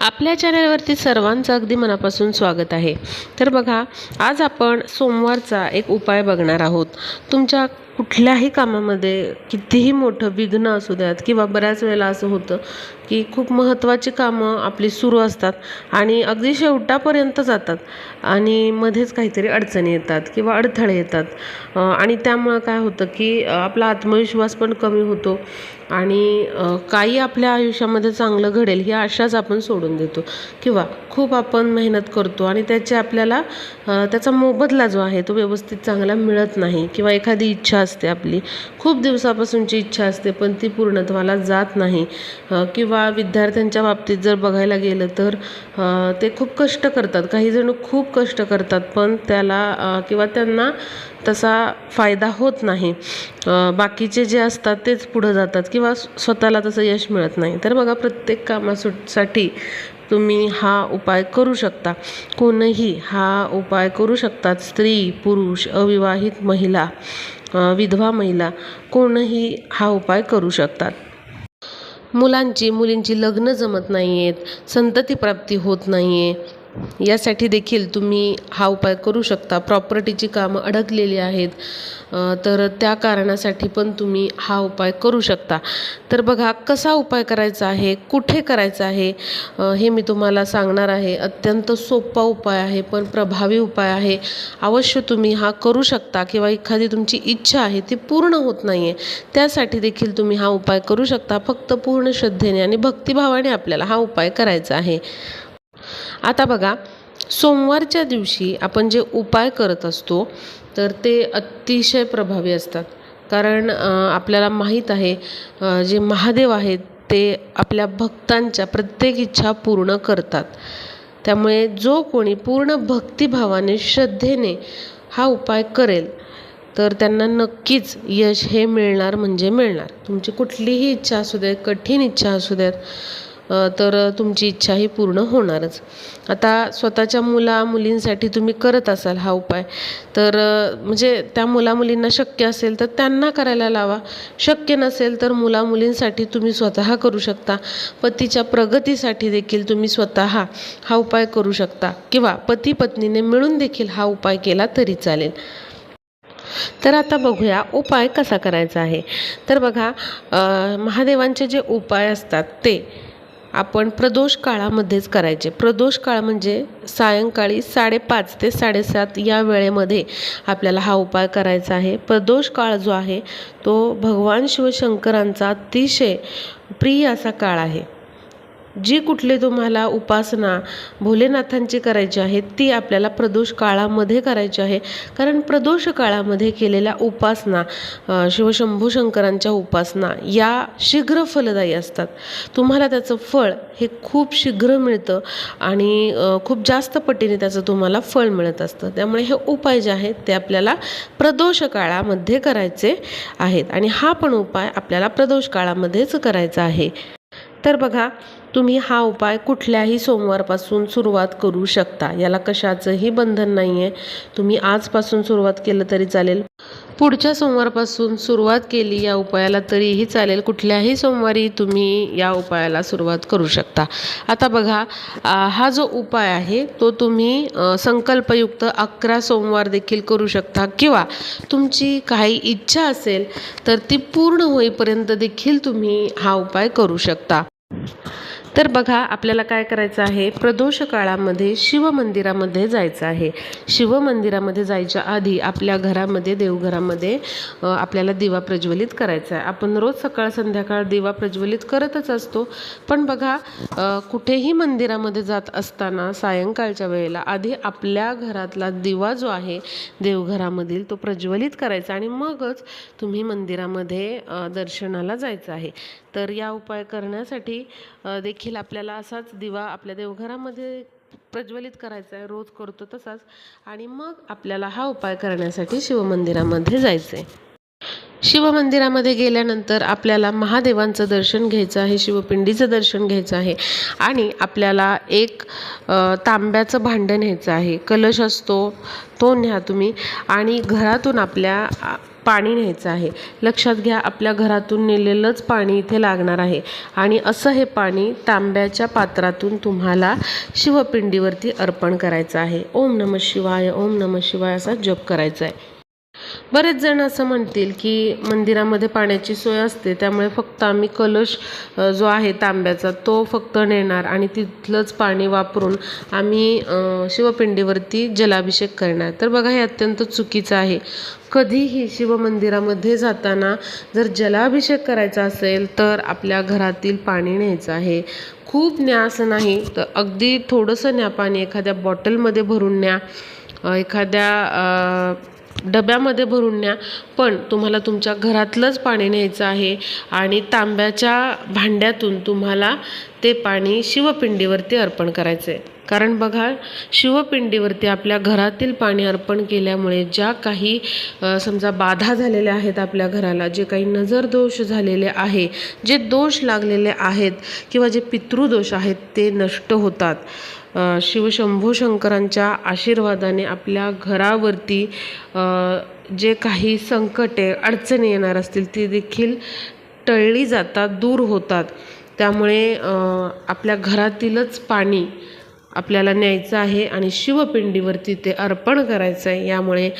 आपल्या चॅनलवरती सर्वांचं अगदी मनापासून स्वागत आहे. तर बघा आज आपण सोमवारचा एक उपाय बघणार आहोत. तुमच्या कुठल्याही कामामध्ये कितीही मोठं विघ्न असू द्यात किंवा बऱ्याच वेळेला असं होतं की खूप महत्त्वाची कामं आपली सुरू असतात आणि अगदी शेवटापर्यंत जातात आणि मध्येच काहीतरी अडचणी येतात किंवा अडथळे येतात. आणि त्यामुळं काय होतं की आपला आत्मविश्वास पण कमी होतो आणि काही आपल्या आयुष्यामध्ये चांगलं घडेल ही आशाच आपण सोडून देतो. किंवा खूप आपण मेहनत करतो आणि त्याचे आपल्याला त्याचा मोबदला जो आहे तो व्यवस्थित चांगला मिळत नाही किंवा एखादी इच्छा असते आपली. खूप दिवसापासूनची इच्छा असते पण ती पूर्णत्वाला जात नाही. किंवा विद्यार्थ्यांच्या बाबतीत जर बघायला गेलं तर ते खूप कष्ट करतात. काही जण खूप कष्ट करतात पण त्याला किंवा त्यांना तसा फायदा होत नाही. बाकीचे जे असतात तेच पुढं जातात किंवा स्वतःला तसं यश मिळत नाही. तर बघा प्रत्येक कामासाठी तुम्ही हा उपाय करू शकता. कोणही हा उपाय करू शकतात. स्त्री पुरुष अविवाहित महिला विधवा महिला कोणही हा उपाय करू शकतात. मुलांची मुलींची लग्न जमत नाही आहेत संततीप्राप्ती होत नाही आहे यासाठी देखील तुम्ही हा उपाय करू शकता. प्रॉपर्टीची कामं अडकलेली आहेत. तर त्या कारणासाठी पण तुम्ही हा उपाय करू शकता. तर बघा कसा उपाय करायचा आहे? कुठे करायचा आहे? हे मी तुम्हाला सांगणार आहे. अत्यंत सोपा उपाय आहे पण प्रभावी उपाय आहे. अवश्य तुम्ही हा करू शकता किंवा एखादी तुमची इच्छा आहे ती पूर्ण होत नाही आहे त्यासाठी देखील तुम्ही हा उपाय करू शकता. फक्त पूर्ण श्रद्धेने आणि भक्तिभावाने आपल्याला हा उपाय करायचा आहे. आता बघा सोमवारच्या दिवशी आपण जे उपाय करत असतो तर ते अतिशय प्रभावी असतात. कारण आपल्याला माहीत आहे जे महादेव आहेत ते आपल्या भक्तांच्या प्रत्येक इच्छा पूर्ण करतात. त्यामुळे जो कोणी पूर्ण भक्तिभावाने श्रद्धेने हा उपाय करेल तर त्यांना नक्कीच यश हे मिळणार म्हणजे मिळणार. तुमची कुठलीही इच्छा असू द्यात कठीण इच्छा असू द्यात तर तुमची इच्छा ही पूर्ण होणारच. आता स्वतःच्या मुला मुलींसाठी तुम्ही करत असाल हा उपाय. तर म्हणजे त्या मुला मुलींना शक्य असेल तर त्यांना करायला लावा. शक्य नसेल तर मुला मुलींसाठी तुम्ही स्वतः करू शकता. पतीच्या प्रगतीसाठी देखील तुम्ही स्वतः हा उपाय करू शकता. किंवा पती पत्नीने मिळून देखील हा उपाय केला तरी चालेल. तर आता बघूया उपाय कसा करायचा आहे. तर बघा महादेवांचे जे उपाय असतात ते आपण प्रदोष काळामध्येच करायचे. प्रदोष काळ म्हणजे सायंकाळी साडेपाच ते साडेसात या वेळेमध्ये आपल्याला हा उपाय करायचा आहे. प्रदोष काळ जो आहे तो भगवान शिवशंकरांचा अतिशय प्रिय असा काळ आहे. जी कुठली तुम्हाला उपासना भोलेनाथांची करायची आहे ती आपल्याला प्रदोष काळामध्ये करायची आहे. कारण प्रदोष काळामध्ये केलेल्या उपासना शिवशंभू शंकरांच्या उपासना या शीघ्र फलदायी असतात. तुम्हाला त्याचं फळ हे खूप शीघ्र मिळतं आणि खूप जास्त पटीने त्याचं तुम्हाला फळ मिळत असतं. त्यामुळे हे उपाय जे आहेत ते आपल्याला प्रदोष काळामध्ये करायचे आहेत. आणि हा पण उपाय आपल्याला प्रदोष काळामध्येच करायचा आहे. तर बघा तुम्ही हा उपाय कुठल्याही सोमवारपासून सुरुवात करू शकता. याला कशाचंही बंधन नाही आहे तुम्ही आजपासून सुरुवात केलं तरी चालेल. पुढच्या सोमवारपासून सुरुवात केली या उपायाला तरीही चालेल. कुठल्याही सोमवारी तुम्ही या उपायाला सुरुवात करू शकता. आता बघा हा जो उपाय आहे तो तुम्ही संकल्पयुक्त अकरा सोमवार देखील करू शकता. किंवा तुमची काही इच्छा असेल तर ती पूर्ण होईपर्यंत देखील तुम्ही हा उपाय करू शकता. तर बघा आपल्याला काय करायचं आहे? प्रदोष काळामध्ये शिवमंदिरामध्ये जायचं आहे. शिवमंदिरामध्ये जायच्या आधी आपल्या घरामध्ये देवघरामध्ये आपल्याला दिवा प्रज्वलित करायचा आहे. आपण रोज सकाळ संध्याकाळ दिवा प्रज्वलित करतच असतो. पण बघा कुठेही मंदिरामध्ये जात असताना सायंकाळच्या वेळेला आधी आपल्या घरातला दिवा जो आहे देवघरामधील तो प्रज्वलित करायचा आणि मगच तुम्ही मंदिरामध्ये दर्शनाला जायचं आहे. तर या उपाय करण्यासाठी देखील देखील आपल्याला असाच दिवा आपल्या देवघरामध्ये प्रज्वलित करायचा आहे. रोज करतो तसाच. आणि मग आपल्याला हा उपाय करण्यासाठी शिवमंदिरामध्ये जायचं आहे शिवमंदिरामध्ये गेल्यानंतर आपल्याला महादेवांचं दर्शन घ्यायचं आहे शिवपिंडीचं दर्शन घ्यायचं आहे. आणि आपल्याला एक तांब्याचं भांडं न्यायचं आहे. कलश असतो तो न्या तुम्ही. आणि घरातून आपल्या पाणी न्यायचं आहे. लक्षात घ्या आपल्या घरातून नेलेलंच पाणी इथे लागणार आहे. आणि असं हे पाणी तांब्याच्या पात्रातून तुम्हाला शिवपिंडीवरती अर्पण करायचं आहे. ओम नम शिवाय ओम नम शिवाय असा जप करायचा आहे. बरेच जण असं म्हणतील की मंदिरामध्ये पाण्याची सोय असते त्यामुळे फक्त आम्ही कलश जो आहे तांब्याचा तो फक्त नेणार आणि तिथलंच पाणी वापरून आम्ही शिवपिंडीवरती जलाभिषेक करणार. तर बघा हे अत्यंत चुकीचं आहे. कधीही शिवमंदिरामध्ये जाताना जर जलाभिषेक करायचा असेल तर आपल्या घरातील पाणी न्यायचं आहे. खूप न्या असं नाही तर अगदी थोडंसं न्या पाणी एखाद्या बॉटलमध्ये भरून न्या. एखाद्या डब्यामध्ये भरून न्या. पण तुम्हाला तुमच्या घरातलंच पाणी न्यायचं आहे आणि तांब्याच्या भांड्यातून तुम्हाला ते पाणी शिवपिंडीवरती अर्पण करायचं आहे कारण बघा शिवपिंडीवरती आपल्या घरातील पाणी अर्पण केल्यामुळे ज्या काही समजा बाधा झालेल्या आहेत आपल्या घराला जे काही नजर दोष झालेले आहे जे दोष लागलेले आहेत किंवा जे पितृदोष आहेत ते नष्ट होतात. शिवशंभू शंकरांच्या आशीर्वादाने आपल्या घरावरती जे काही संकटे अडचणी येणार असतील ती देखील टळली जातात दूर होतात. त्यामुळे आपल्या घरातीलच पाणी आपल्याला न्यायचं आहे आणि शिवपिंडीवरती ते अर्पण करायचं आहे. यामुळे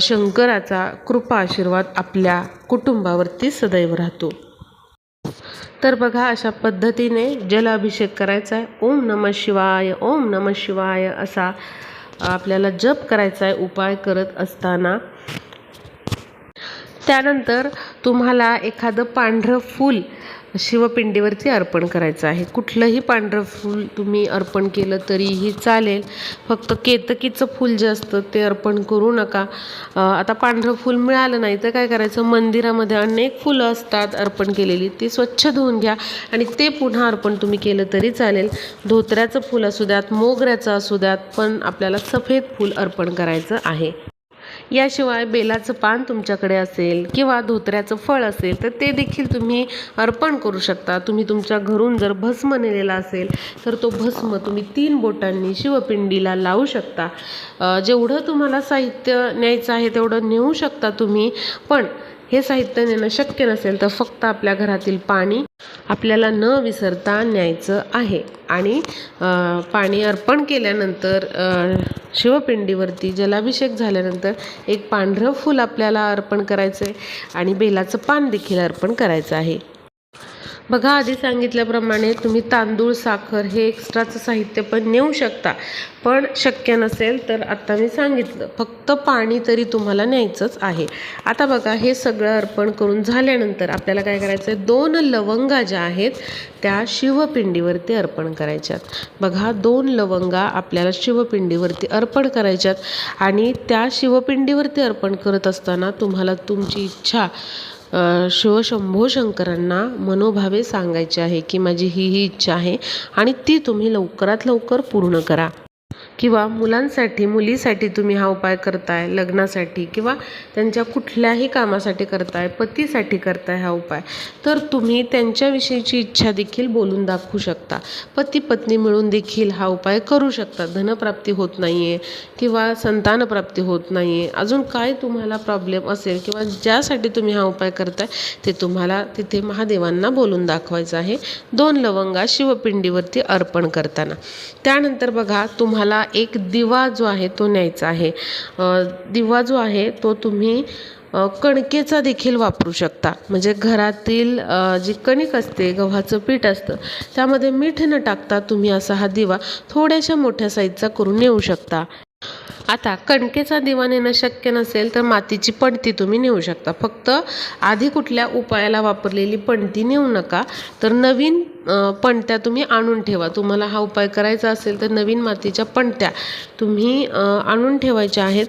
शंकराचा कृपा आशीर्वाद आपल्या कुटुंबावरती सदैव राहतो. तर बघा अशा पद्धतीने जलाभिषेक करायचा आहे. ओम नमः शिवाय ओम नमः शिवाय असा आपल्याला जप करायचा आहे उपाय करत असताना. त्यानंतर तुम्हाला एखादं पांढरं फूल शिवपिंडीवरती अर्पण करायचं आहे. कुठलंही पांढरं फूल तुम्ही अर्पण केलं तरीही चालेल. फक्त केतकीचं फूल जे असतं ते अर्पण करू नका. आता पांढरं फूल मिळालं नाही तर काय करायचं? मंदिरामध्ये अनेक फुलं असतात अर्पण केलेली. ती स्वच्छ धुवून घ्या आणि ते पुन्हा अर्पण तुम्ही केलं तरी चालेल. धोत्र्याचं फूल असू द्यात मोगऱ्याचं असू द्यात पण आपल्याला सफेद फूल अर्पण करायचं आहे. याशिवाय बेलाचं पान तुमच्याकडे असेल किंवा धोत्र्याचं फळ असेल तर ते देखील तुम्ही अर्पण करू शकता. तुम्ही तुमच्या घरून जर भस्म नेलेला असेल तर तो भस्म तुम्ही तीन बोटांनी शिवपिंडीला लावू शकता. जेवढं तुम्हाला साहित्य न्यायचं आहे तेवढं नेऊ शकता तुम्ही. पण हे साहित्य नेणं शक्य नसेल तर फक्त आपल्या घरातील पाणी आपल्याला न विसरता न्यायचं आहे. आणि पाणी अर्पण केल्यानंतर शिवपिंडीवरती जलाभिषेक झाल्यानंतर एक पांढरं फूल आपल्याला अर्पण करायचं आहे आणि बेलाचं पान देखील अर्पण करायचं आहे. बघा आधी सांगितल्याप्रमाणे तुम्ही तांदूळ साखर हे एक्स्ट्राचं साहित्य पण नेऊ शकता. पण शक्य नसेल तर आत्ता मी सांगितलं फक्त पाणी तरी तुम्हाला न्यायचंच आहे. आता बघा हे सगळं अर्पण करून झाल्यानंतर आपल्याला काय करायचं आहे दोन लवंगा ज्या आहेत त्या शिवपिंडीवरती अर्पण करायच्यात. बघा दोन लवंगा आपल्याला शिवपिंडीवरती अर्पण करायच्यात आणि त्या शिवपिंडीवरती अर्पण करत असताना तुम्हाला तुमची इच्छा शिवशंभो शंकरांना मनोभावे सांगायचे आहे की माझी ही ही इच्छा आहे आणि ती तुम्ही लवकरात लवकर पूर्ण करा. किंवा मुलांसाठी मुलीसाठी तुम्ही हा उपाय करताय लग्नासाठी किंवा त्यांच्या कुठल्याही कामासाठी करताय पतीसाठी करताय हा उपाय तर तुम्ही त्यांच्याविषयीची इच्छा देखील बोलून दाखवू शकता. पती पत्नी मिळून देखील हा उपाय करू शकता. धनप्राप्ती होत नाही आहे किंवा संतानप्राप्ती होत नाही आहे अजून काय तुम्हाला प्रॉब्लेम असेल किंवा ज्यासाठी तुम्ही हा उपाय करताय ते तुम्हाला तिथे महादेवांना बोलून दाखवायचं आहे. दोन लवंगा शिवपिंडीवरती अर्पण करताना. त्यानंतर बघा तुम्हाला एक दिवा जो आहे तो न्यायचा आहे. दिवा जो आहे तो तुम्ही कणकेचा देखील वापरू शकता. म्हणजे घरातील जी कणिक असते गव्हाचं पीठ असतं त्यामध्ये मीठ न टाकता तुम्ही असा हा दिवा थोड्याशा मोठ्या साईजचा करून नेऊ शकता. आता कणकेचा दिवा नेणं शक्य नसेल तर मातीची पणती तुम्ही नेऊ शकता. फक्त आधी कुठल्या उपायाला वापरलेली पणती नेऊ नका. तर नवीन पणत्या तुम्ही आणून ठेवा. तुम्हाला हा उपाय करायचा असेल तर नवीन मातीच्या पणत्या तुम्ही आणून ठेवायच्या आहेत.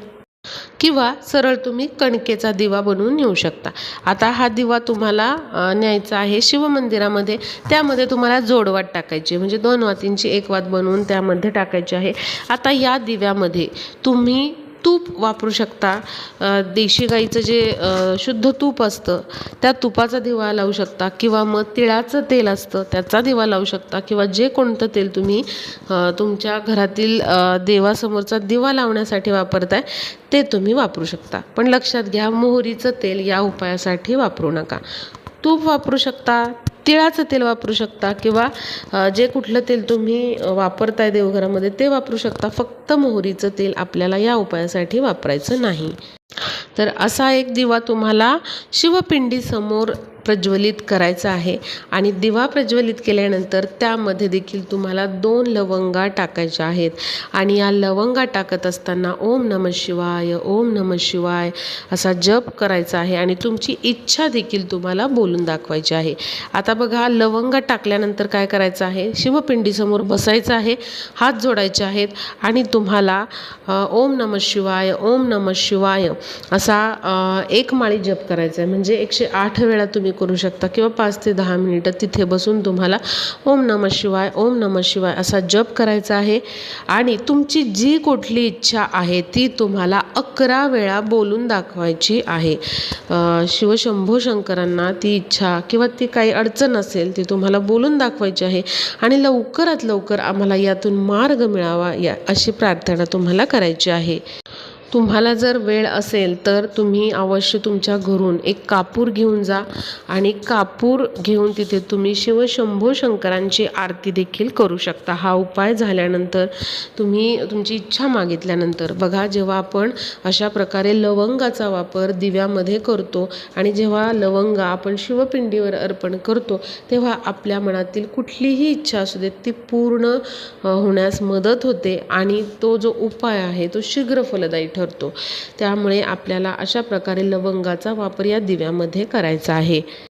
किंवा सरळ तुम्ही कणकेचा दिवा बनवून नेऊ शकता. आता हा दिवा तुम्हाला न्यायचा आहे शिवमंदिरामध्ये. त्यामध्ये तुम्हाला जोडवात टाकायची म्हणजे दोन वातींची एक वात बनवून त्यामध्ये टाकायची आहे. आता या दिव्यामध्ये तुम्ही तूप वापरू शकता. देशी गाईचं जे शुद्ध तूप असतं त्या तुपाचा दिवा लावू शकता किंवा मग तिळाचं तेल असतं त्याचा दिवा लावू शकता किंवा जे कोणतं तेल तुम्ही तुमच्या घरातील देवासमोरचा दिवा लावण्यासाठी वापरताय ते तुम्ही वापरू शकता. पण लक्षात घ्या मोहरीचं तेल या उपायासाठी वापरू नका. तूप वापरू शकता तिळाचं तेल वापरू शकता किंवा जे कुठलं तेल तुम्ही वापरताय देवघरामध्ये ते वापरू शकता. फक्त मोहरीचं तेल आपल्याला या उपायासाठी वापरायचं नाही. तर असा एक दिवा तुम्हाला शिवपिंडीसमोर प्रज्वलित करायचा आहे. आणि दिवा प्रज्वलित केल्यानंतर त्यामध्ये देखील तुम्हाला दोन लवंगा टाकायच्या आहेत. आणि या लवंगा टाकत असताना ओम नम शिवाय ओम नम शिवाय असा जप करायचा आहे आणि तुमची इच्छा देखील तुम्हाला बोलून दाखवायची आहे. आता बघा लवंगा टाकल्यानंतर काय करायचं आहे? शिवपिंडीसमोर बसायचं आहे हात जोडायचे आहेत आणि तुम्हाला ओम नम शिवाय ओम नम शिवाय असा एक माळी जप करायचा आहे. म्हणजे एकशे आठ वेळा तुम्ही करू शकता. किंवा पाच ते दहा मिनिटं तिथे बसून तुम्हाला ओम नम शिवाय ओम नम शिवाय असा जप करायचा आहे. आणि तुमची जी कुठली इच्छा आहे ती तुम्हाला अकरा वेळा बोलून दाखवायची आहे. शिवशंभो शंकरांना ती इच्छा किंवा ती काही अडचण असेल ती तुम्हाला बोलून दाखवायची आहे. आणि लवकरात लवकर आम्हाला यातून मार्ग मिळावा या अशी प्रार्थना तुम्हाला करायची आहे. तुम्हाला जर वेळ असेल तर तुम्ही अवश्य तुमच्या घरून एक कापूर घेऊन जा आणि कापूर घेऊन तिथे तुम्ही शिवशंभो शंकरांची आरती देखील करू शकता. हा उपाय झाल्यानंतर तुम्ही तुमची इच्छा मागितल्यानंतर बघा जेव्हा आपण अशा प्रकारे लवंगाचा वापर दिव्यामध्ये करतो आणि जेव्हा लवंगा आपण शिवपिंडीवर अर्पण करतो तेव्हा आपल्या मनातील कुठलीही इच्छा असू देत ती पूर्ण होण्यास मदत होते आणि तो जो उपाय आहे तो शीघ्र फलदायी ठरतो. त्यामुळे आपल्याला अशा प्रकारे लवंगाचा वापर या दिव्यामध्ये करायचा आहे.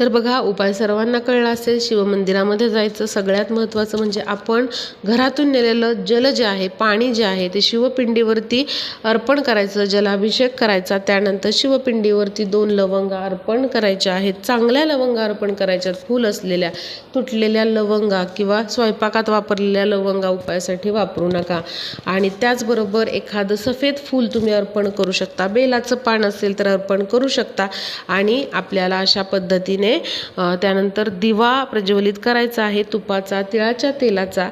तर बघा उपाय सर्वांना कळला असेल शिवमंदिरामध्ये जायचं सगळ्यात महत्त्वाचं म्हणजे आपण घरातून नेलेलं जल जे आहे पाणी जे आहे ते शिवपिंडीवरती अर्पण करायचं जलाभिषेक करायचा. त्यानंतर शिवपिंडीवरती दोन लवंगा अर्पण करायच्या आहेत. चांगल्या लवंगा अर्पण करायच्या फूल असलेल्या तुटलेल्या लवंगा किंवा स्वयंपाकात वापरलेल्या लवंगा उपायासाठी वापरू नका. आणि त्याचबरोबर एखादं सफेद फूल तुम्ही अर्पण करू शकता. बेलाचं पान असेल तर अर्पण करू शकता. आणि आपल्याला अशा पद्धतीने त्यानंतर दिवा प्रज्वलित करायचा आहे तुपाचा तिळाच्या तेलाचा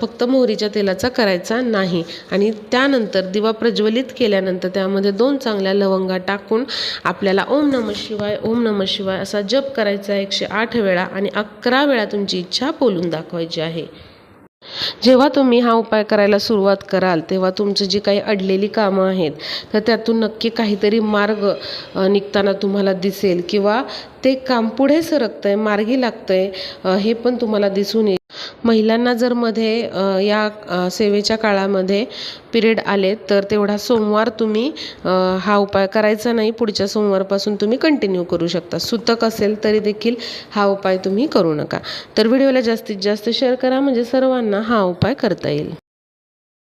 फक्त मोहरीच्या तेलाचा करायचा नाही. आणि त्यानंतर दिवा प्रज्वलित केल्यानंतर त्यामध्ये दोन चांगल्या लवंगा टाकून आपल्याला ओम नम शिवाय ओम नम शिवाय असा जप करायचा एकशे आठ वेळा आणि अकरा वेळा तुमची इच्छा बोलून दाखवायची आहे. जेव्हा तुम्ही हा उपाय करायला सुरुवात कराल तेव्हा तुमचं जी काही अडलेली कामं आहेत तर त्यातून नक्की काहीतरी मार्ग निघताना तुम्हाला दिसेल किंवा ते काम पुढे सरकतं आहे मार्गी लागतं आहे हे पण तुम्हाला दिसून येईल. महिलांना जर मध्ये या सेवेच्या काळामध्ये पिरियड आले तर तेवढा सोमवार तुम्ही हा उपाय करायचा नाही. पुढच्या सोमवारपासून तुम्ही कंटिन्यू करू शकता. सुतक असेल तरी देखील हा उपाय तुम्ही करू नका. तर व्हिडिओला जास्तीत जास्त शेअर करा. म्हणजे सर्वांना हा उपाय करता येईल.